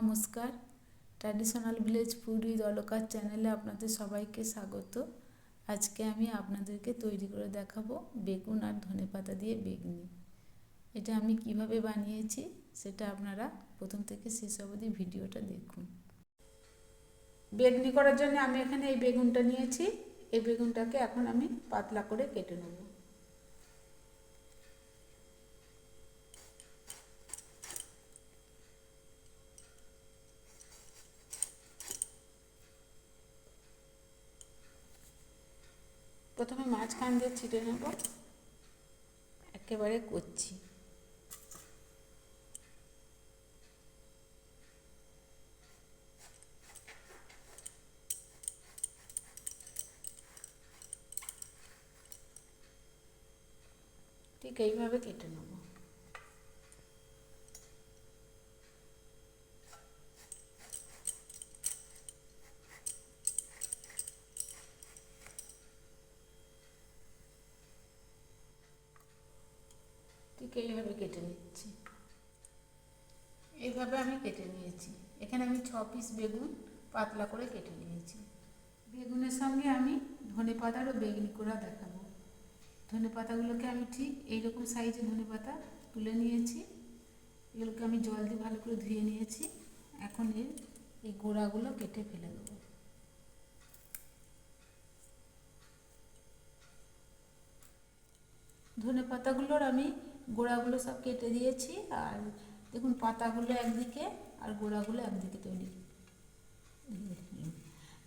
নমস্কার। Traditional village food Walker চ্যানেলে আপনাদের সবাইকে স্বাগত। আজকে আমি আপনাদেরকে তৈরি করে দেখাবো বেগুন আর ধনেপাতা দিয়ে বেগনি। এটা আমি কীভাবে বানিয়েছি সেটা আপনারা প্রথম থেকে শেষ অবধি ভিডিওটা দেখুন। বেগনি করার জন্য আমি এখানে এই বেগুনটা নিয়েছি। এই বেগুনটাকে এখন আমি পাতলা করে কেটে নেব। প্রথমে মাঝখান দিয়ে ছিটে নেব। একেবারে করছি ঠিক এইভাবে কেটে নেব। ঠিক এইভাবে কেটে নিচ্ছি। এইভাবে আমি কেটে নিয়েছি। এখানে আমি ছ পিস বেগুন পাতলা করে কেটে নিয়েছি। বেগুনের সঙ্গে আমি ধনে পাতারও বেগনি করা দেখাবো। ধনে পাতাগুলোকে আমি ঠিক এইরকম সাইজে ধনে পাতা তুলে নিয়েছি। এগুলোকে আমি জল দিয়ে ভালো করে ধুয়ে নিয়েছি। এখন এর এই গোড়াগুলো কেটে ফেলে দেবো। ধনে পাতাগুলোর আমি গোড়াগুলো সব কেটে দিয়েছি আর দেখুন পাতাগুলো একদিকে আর গোড়াগুলো একদিকে তৈরি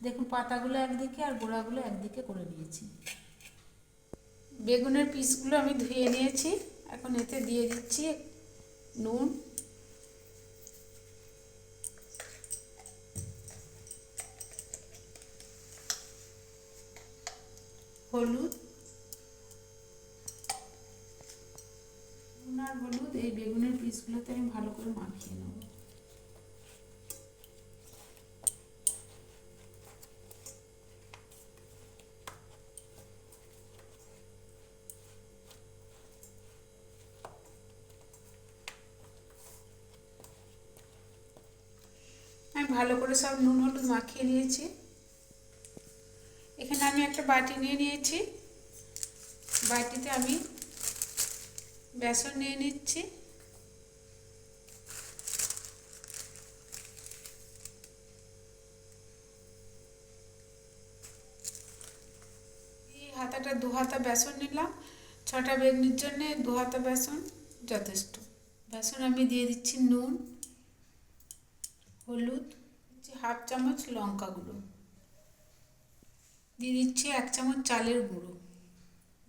দেখুন পাতাগুলো একদিকে আর গোড়াগুলো একদিকে করে নিয়েছি। বেগুনের পিসগুলো আমি ধুয়ে নিয়েছি। এখন এতে দিয়ে দিচ্ছি নুন। হলুদ। আর হলুদ, এই বেগুনের পিসগুলোতে আমি ভালো করে মাখিয়ে নেব। ভালো করে সব নুন, হলুদ মাখিয়ে নিয়েছি। এখানে আমি একটা বাটি নিয়ে নিয়েছি। বাটিতে আমি বেসন নিয়ে নিচ্ছি। এই হাতাটা দু হাতা বেসন নিলাম। ছটা বেগনির জন্যে দু হাতা বেসন যথেষ্ট। বেসন আমি দিয়ে দিচ্ছি নুন, হলুদ হাফ চামচ লঙ্কা গুঁড়ো। দিয়ে দিচ্ছি এক চামচ চালের গুঁড়ো।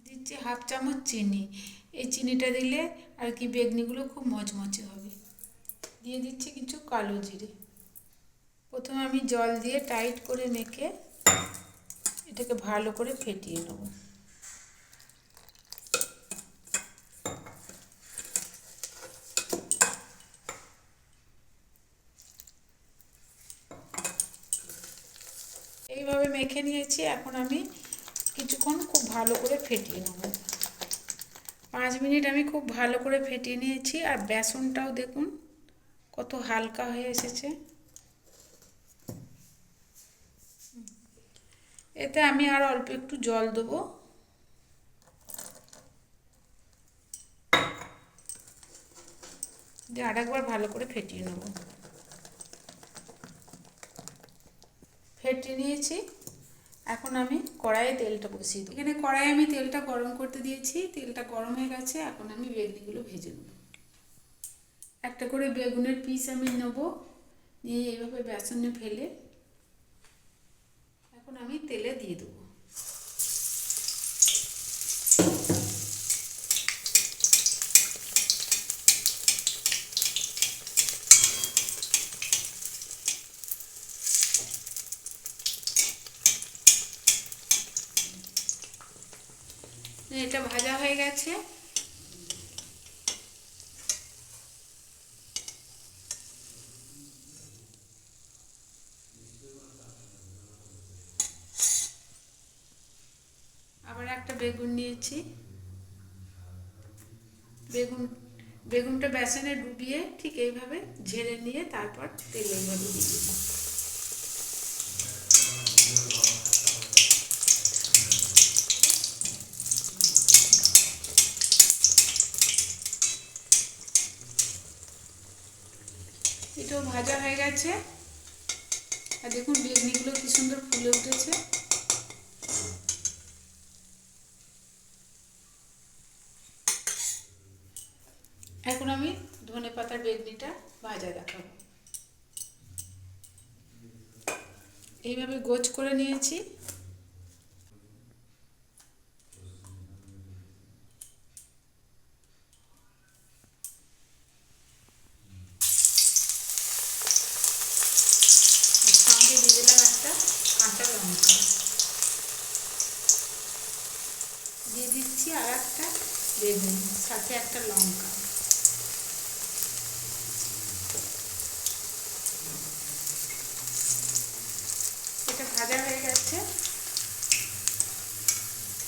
দিচ্ছি হাফ চামচ চিনি। এই চিনিটা দিলে আর কি বেগনিগুলো খুব মচমচে হবে। দিয়ে দিচ্ছি কিছু কালো জিরে। প্রথমে আমি জল দিয়ে টাইট করে মেখে এটাকে ভালো করে ফেটিয়ে নেব। এইভাবে মেখে নিয়েছি, এখন আমি কিছুক্ষণ খুব ভালো করে ফেটিয়ে নেব। পাঁচ মিনিট আমি খুব ভালো করে ফেটিয়ে নিয়েছি আর বেসনটাও দেখুন কত হালকা হয়ে এসেছে। এতে আমি আর অল্প একটু জল দেবো। দিয়ে আরেকবার ভালো করে ফেটিয়ে নেব। ফেটিয়ে নিয়েছি। এখন আমি কড়াইয়ে তেলটা বসিয়ে দিই এখানে কড়াইয়ে আমি তেলটা গরম করতে দিয়েছি, তেলটা গরম হয়ে গেছে, এখন আমি বেগুনিগুলো ভেজে নেব। একটা করে বেগুনের পিস আমি নেব, নিয়ে এইভাবে বেসনে ফেলে এখন আমি তেলে দিয়ে দেবো। এটা ভাজা হয়ে গেছে। আবার একটা বেগুন নিয়েছি। বেগুন, বেগুনটা বেসনে ডুবিয়ে ঠিক এইভাবে ঝেড়ে নিয়ে তারপর তেলে এইভাবে দিয়ে এটাও ভাজা হয়ে গেছে। আর দেখুন বেগনিগুলো কি সুন্দর ফুলে উঠেছে। এখন আমি ধনে পাতার বেগনিটা ভাজা দেখাবো। এইভাবে গোছ করে নিয়েছি আর সঙ্গে দিয়ে দিলাম একটা কাঁচা লঙ্কা দিয়ে দিচ্ছি আর একটা বেগুন, সাথে একটা লঙ্কা। এটা ভাজা হয়ে গেছে।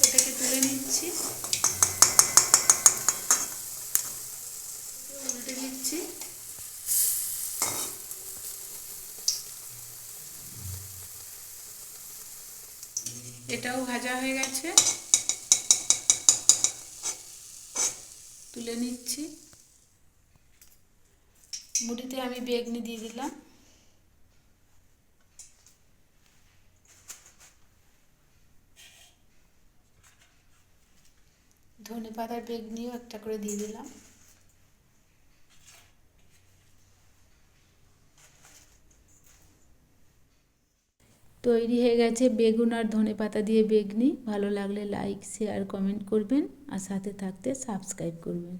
এটাকে তুলে নিচ্ছি। উল্টে দিচ্ছি এটাও ভাজা হয়ে গেছে। তুলে নিচ্ছি। মুড়িতে আমি বেগনি দিয়ে দিলাম। ধনে পাতার বেগনিও একটা করে দিয়ে দিলাম। তৈরি হয়ে গেছে বেগুন আর ধনে পাতা দিয়ে বেগনি। ভালো লাগলে লাইক শেয়ার কমেন্ট করবেন আর সাথে থাকতে সাবস্ক্রাইব করবেন।